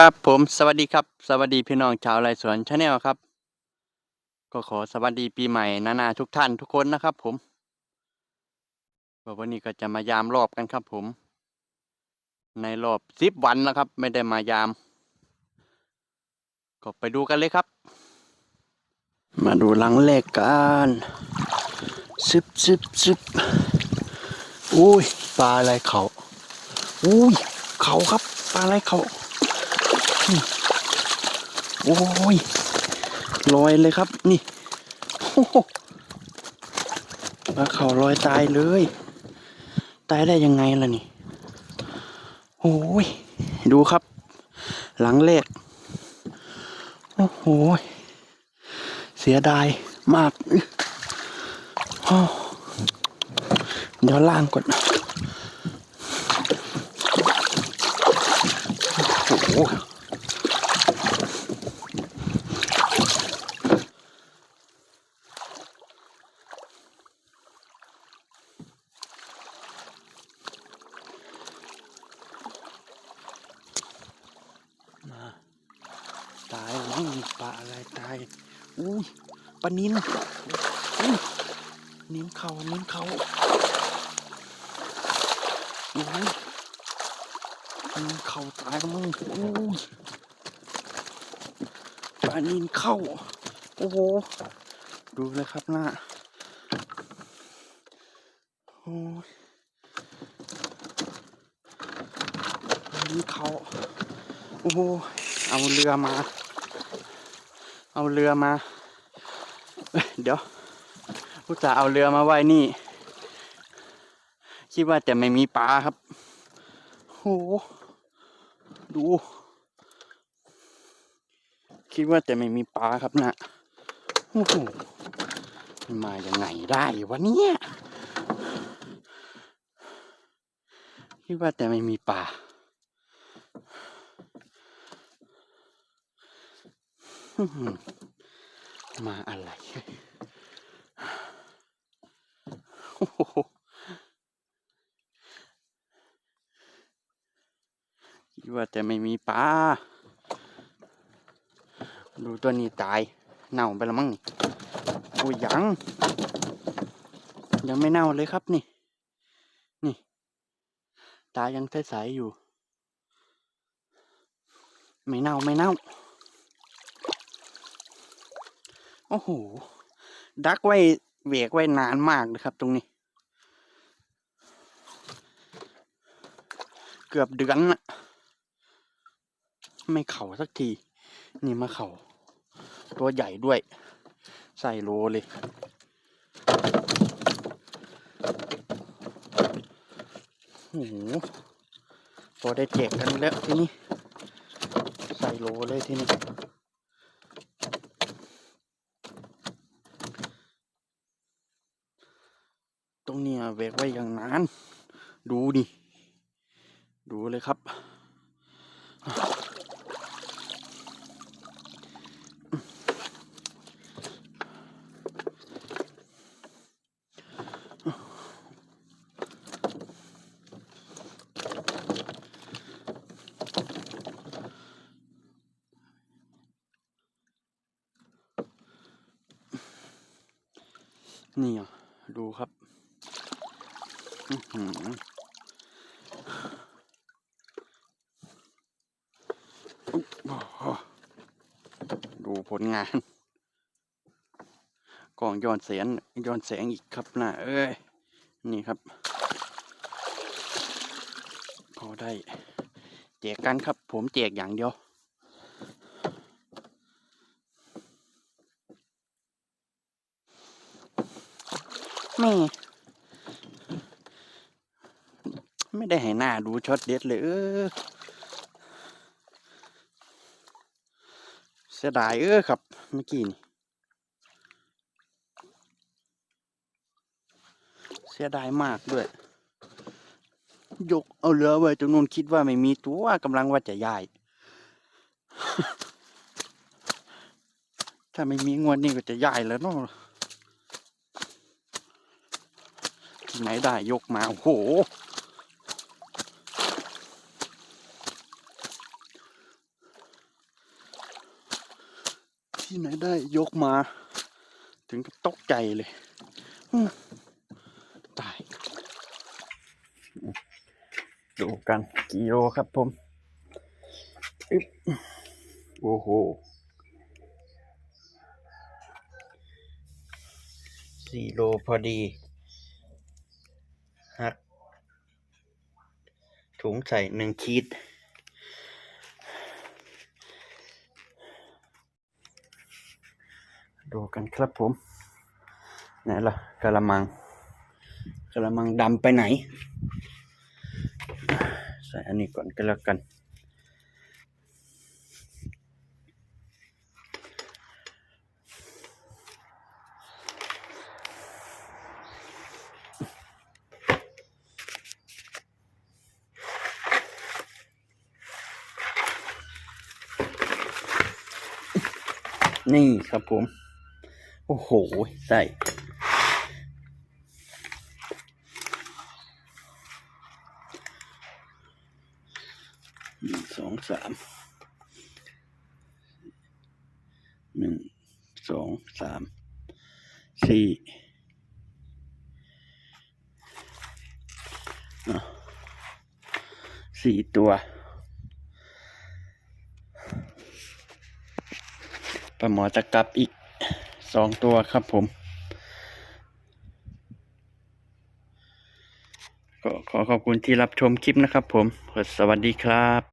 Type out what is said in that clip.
ครับผมสวัสดีครับ สวัสดีพี่น้องชาวไรสวนชาแนลครับ ก็ขอสวัสดีปีใหม่นานาทุกท่านทุกคนนะครับ ผมวันนี้ก็จะมายามรอบกันครับ ผม ในรอบสิบวันแล้วครับ ไม่ได้มายาม ก็ไปดูกันเลยครับ มาดูหลังแรกกันซึบซึบซึบอุ้ยปลาอะไรเขาอุ้ยเขาครับปลาอะไรเขา โอ้ยลอยเลยครับ นี่โอ้โหปลาเขาลอยตายเลย ตายได้ยังไงล่ะนี่โอ้ยดูครับ หลังแรก โอ้โห เสียดายมากเดี๋ยวล่างก่อนโอ้โห มาตายแล้วมั้ง ปลาอะไรตาย อุ้ยปลานินอุ้ยนินเขานินเขาอุ้ยนินเขาตายแล้วมั้งอุ้ยปลานินเข้า โอ้โห ดูเลยครับหน้าโอ้ยนินเขาโอ้โหเอาเรือมา เอาเรือมาเอเดี๋ยวพุตส่าห์เอาเรือมาไว้นี่ คิดว่าจะไม่มีปลาครับโหดู คิดว่าจะไม่มีปลาครับนะโอ้โหมันมางไงได้วะเนี่ยคิดว่าแต่ไม่มีปลา อื้อหือ มาอะไรคิดว่าจะไม่มีปลา ดูตัวนี้ตาย เน่าไปแล้วมั้งนี่โอ้ยยัง ยังไม่เน่าเลยครับนี่ นี่ ตายังใสๆอยู่ ไม่เน่าไม่เน่า โอ้โห ดักไว้เวกไว้นานมากเลยครับตรงนี้ เกือบเดือนนะไม่เข่าสักที นี่มาเข่า ตัวใหญ่ด้วย ใส่โลเลย โอ้โหพอได้แจกกันแล้วทีนี้ ใส่โลเลยทีนี้ รงเนี้ยแวกไว้อย่างนาน ดูดิดูเลยครับ นี่อะดูครับ อื้อหืออุ๊ยโอ้โห ดูผลงานกล่องย้อนแสงย้อนแสงอีกครับนะเอ้ย นี่ครับ พอได้แจกกันครับ ผมแจกอย่างเดียวแม่ ไม่ได้ให้หน้าดูช็อตเด็ดเลยเออเสียดายเออครับเมื่อกี้นี่เสียดายมากด้วยยกเอาเรือไว้ตรงนู้นคิดว่าไม่มีตัวกำลังว่าจะย้าย ถ้าไม่มีงวดนี้ก็จะย้ายแล้วเนาะที่ไหนได้ยกมา โอ้โห ที่ไหนได้ยกมา ถึงกับตกใจเลยตายดูกันกิโลครับผมโอ้โหสี่โลพอดีหักถุงใส่หนึ่งขีด ดูกันครับผมไหนล่ะกะละมังกะละมังดำไปไหน ใส่อันนี้ก่อนก็แล้วกันนี่ครับผม โอ้โหใส่หนึ่งสองสามหนึ่งสองสามสี่อะสี่ตัวปลาหมอตะกลับอีก สองตัวครับผม ก็ขอขอบคุณที่รับชมคลิปนะครับผม สวัสดีครับ